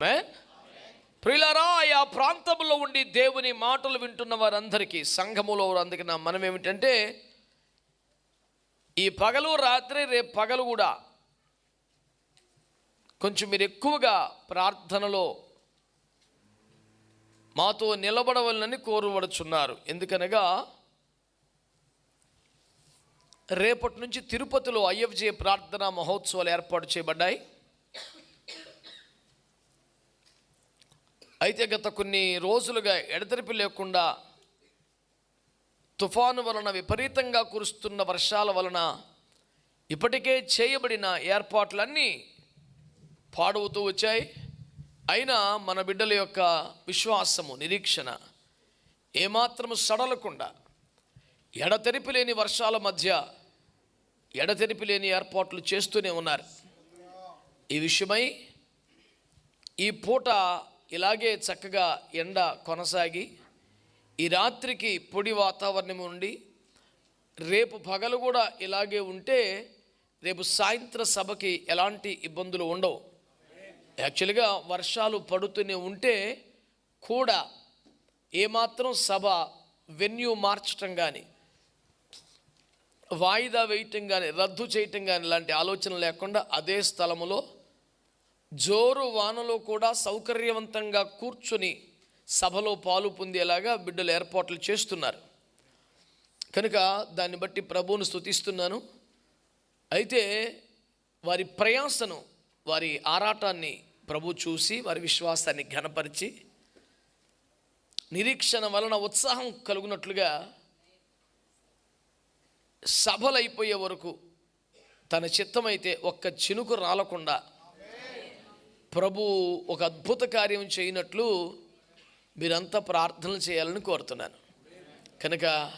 ఆమేన్. ప్రియులారా ఆయా ప్రాంతంలో ఉండి దేవుని మాటలు వింటున్న వారందరికీ సంఘములో వారందరికీ నా మనం ఏమిటంటే ఈ పగలు రాత్రి రేపు పగలు కూడా కొంచెం మీరు ఎక్కువగా ప్రార్థనలో మాతో నిలబడవలనని కోరుబడుచున్నారు ఎందుకనగా రేపటి నుంచి తిరుపతిలో ఐఎఫ్జే ప్రార్థనా మహోత్సవాలు ఏర్పాటు చేయబడ్డాయి అయితే గత కొన్ని రోజులుగా ఎడతెరిపి లేకుండా తుఫాను వలన విపరీతంగా కురుస్తున్న వర్షాల వలన ఇప్పటికే చేయబడిన ఏర్పాట్లన్నీ పాడవుతూ వచ్చాయి. అయినా మన బిడ్డల యొక్క విశ్వాసము నిరీక్షణ ఏమాత్రము సడలకుండా ఎడతెరిపి లేని వర్షాల మధ్య ఎడతెరిపి లేని ఏర్పాట్లు చేస్తూనే ఉన్నారు. ఈ విషయమై ఈ పూట ఇలాగే చక్కగా ఎండ కొనసాగి ఈ రాత్రికి పొడి వాతావరణం ఉండి రేపు పగలు కూడా ఇలాగే ఉంటే రేపు సాయంత్ర సభకి ఎలాంటి ఇబ్బందులు ఉండవు. యాక్చువల్గా వర్షాలు పడుతూనే ఉంటే కూడా ఏమాత్రం సభ వెన్యూ మార్చటం కానీ వాయిదా వేయటం కానీ రద్దు చేయటం కానీ ఇలాంటి ఆలోచన లేకుండా అదే స్థలములో జోరు వానలో కూడా సౌకర్యవంతంగా కూర్చుని సభలో పాలు పొందేలాగా బిడ్డలు ఏర్పాట్లు చేస్తున్నారు. కనుక దాన్ని బట్టి ప్రభువును స్తుతిస్తున్నాను. అయితే వారి ప్రయాసను వారి ఆరాటాన్ని ప్రభు చూసి వారి విశ్వాసాన్ని ఘనపరిచి నిరీక్షణ వలన ఉత్సాహం కలుగునట్లుగా సభలైపోయే వరకు తన చిత్తమైతే ఒక్క చినుకు రాలకుండా ప్రభు ఒక అద్భుత కార్యం చేయనట్లు మీరంతా ప్రార్థనలు చేయాలని కోరుతున్నాను. కనుక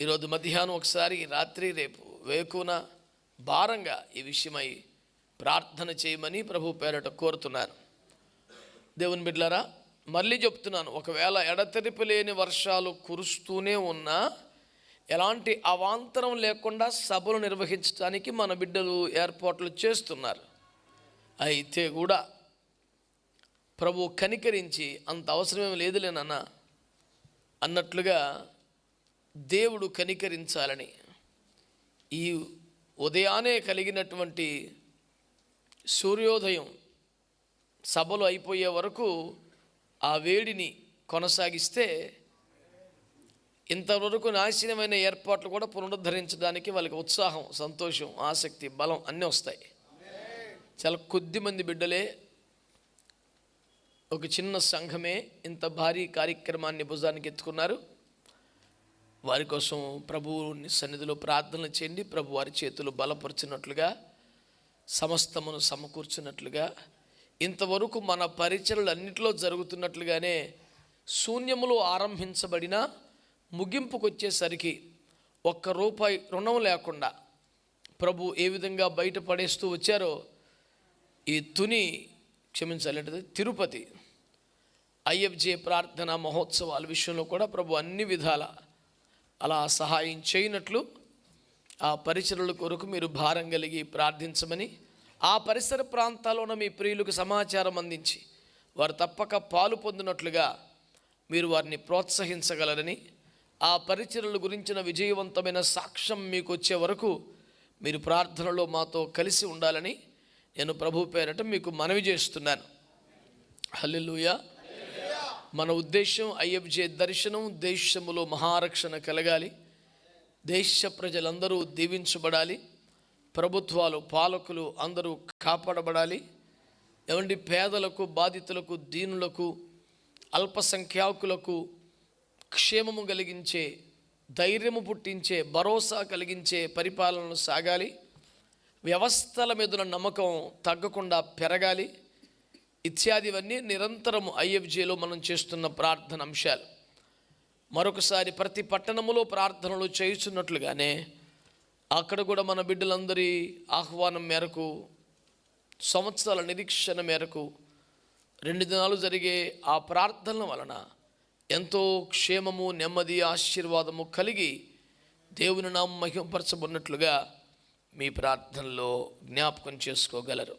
ఈరోజు మధ్యాహ్నం ఒకసారి రాత్రి రేపు వేకున భారంగా ఈ విషయమై ప్రార్థన చేయమని ప్రభు పేరట కోరుతున్నాను. దేవుని బిడ్లారా మళ్ళీ చెప్తున్నాను ఒకవేళ ఎడతెరిపి లేని వర్షాలు కురుస్తూనే ఉన్నా ఎలాంటి అవాంతరం లేకుండా సభలు నిర్వహించడానికి మన బిడ్డలు ఏర్పాట్లు చేస్తున్నారు. అయితే కూడా ప్రభు కనికరించి అంత అవసరమేం లేదులేనన్న అన్నట్లుగా దేవుడు కనికరించాలని ఈ ఉదయానే కలిగినటువంటి సూర్యోదయం సభలు అయిపోయే వరకు ఆ వేడిని కొనసాగిస్తే ఇంతవరకు నాశనమైన ఏర్పాట్లు కూడా పునరుద్ధరించడానికి వాళ్ళకి ఉత్సాహం సంతోషం ఆసక్తి బలం అన్నీ వస్తాయి. చాలా కొద్ది మంది బిడ్డలే ఒక చిన్న సంఘమే ఇంత భారీ కార్యక్రమాన్ని భుజానికి ఎత్తుకున్నారు. వారి కోసం ప్రభువుని సన్నిధిలో ప్రార్థనలు చేయండి. ప్రభు వారి చేతులు బలపరిచినట్లుగా సమస్తమును సమకూర్చున్నట్లుగా ఇంతవరకు మన పరిచయలు అన్నింటిలో జరుగుతున్నట్లుగానే శూన్యములో ఆరంభించబడిన ముగింపుకు వచ్చేసరికి ఒక్క రూపాయి రుణం లేకుండా ప్రభు ఏ విధంగా బయటపడేస్తూ వచ్చారో ఈ తుని క్షమించాలి అంటే తిరుపతి ఐఎఫ్జే ప్రార్థన మహోత్సవాల విషయంలో కూడా ప్రభు అన్ని విధాల అలా సహాయం చేయనట్లు ఆ పరిసరాల కొరకు మీరు భారం కలిగి ప్రార్థించమని ఆ పరిసర ప్రాంతాల్లో ఉన్న మీ ప్రియులకు సమాచారం అందించి వారు తప్పక పాలు పొందినట్లుగా మీరు వారిని ప్రోత్సహించగలరని ఆ పరిచరుల గురించిన విజయవంతమైన సాక్ష్యం మీకు వచ్చే వరకు మీరు ప్రార్థనలో మాతో కలిసి ఉండాలని నేను ప్రభు పేరట మీకు మనవి చేస్తున్నాను. హల్లెలూయా. మన ఉద్దేశం ఐఎఫ్జే దర్శనం దేశములో మహారక్షణ కలగాలి. దేశ ప్రజలందరూ దీవించబడాలి. ప్రభుత్వాలు పాలకులు అందరూ కాపాడబడాలి. ఏమండి పేదలకు బాధితులకు దీనులకు అల్పసంఖ్యాకులకు క్షేమము కలిగించే ధైర్యము పుట్టించే భరోసా కలిగించే పరిపాలనలు సాగాలి. వ్యవస్థల మీదున్న నమ్మకం తగ్గకుండా పెరగాలి. ఇత్యాదివన్నీ నిరంతరము ఐఎఫ్జేలో మనం చేస్తున్న ప్రార్థన అంశాలు. మరొకసారి ప్రతి పట్టణములో ప్రార్థనలు చేయుచున్నట్లుగానే అక్కడ కూడా మన బిడ్డలందరి ఆహ్వానం మేరకు సంవత్సరాల నిరీక్షణ మేరకు రెండు దినాలు జరిగే ఆ ప్రార్థనల వలన ఎంతో క్షేమము నెమ్మది ఆశీర్వాదము కలిగి దేవుని నామం మహిమపరచబడినట్లుగా మీ ప్రార్థనలో జ్ఞాపకం చేసుకోగలరు.